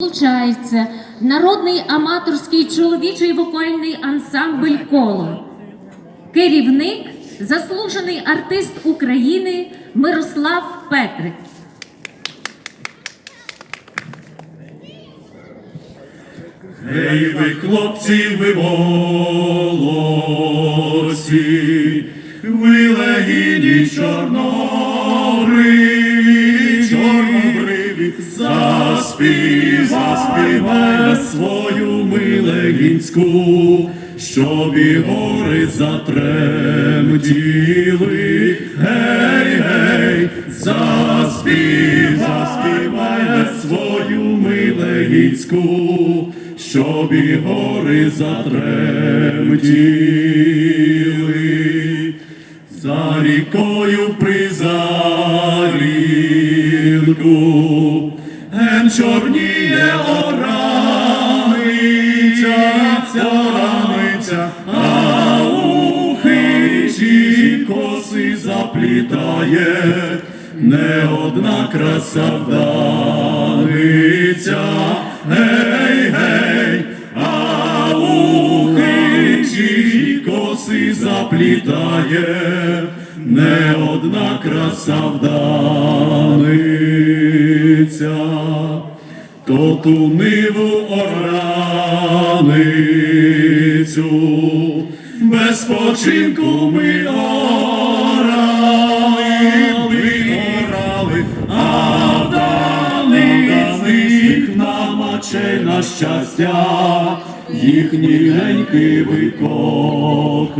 Долучається народний аматорський чоловічий вокальний ансамбль коло. Керівник, заслужений артист України Мирослав Петрик. Ей ви, хлопці, ви волосі, ви легіні чорнобриві, чорнобриві, заспів, заспівай свою милегінську, щоб і гори затремтіли. Гей, гей, заспів, заспівай свою милегінську, щоб і гори затремтіли. За рікою при ген чорніє ораниця, ораниця, а у хижі коси заплітає, не одна краса вданиця, гей, гей, а у хижі коси заплітає, не одна краса вданиця, то ту нивуораницю, без починку ми орали, ми орали, а вданицих намаче на щастя, їхні геньки викохали,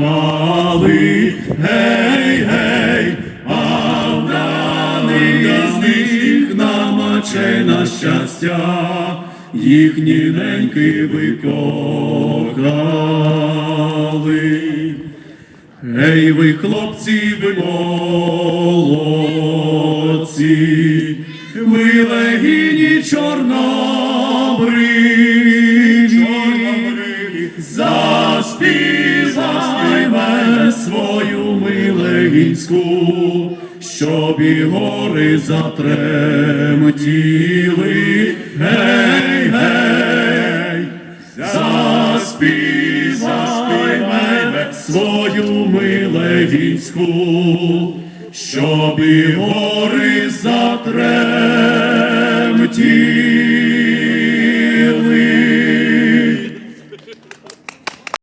вданицих намаче на щастя, їхні неньки викохали. Гей, ви, хлопці, ви молодці, ви легіні чорнобриві, чорнобриві, заспівайме свою милегінську, щоб і гори затремтіли. Гей, гей, заспівай мене свою милегінську, щоб і гори затремтіли.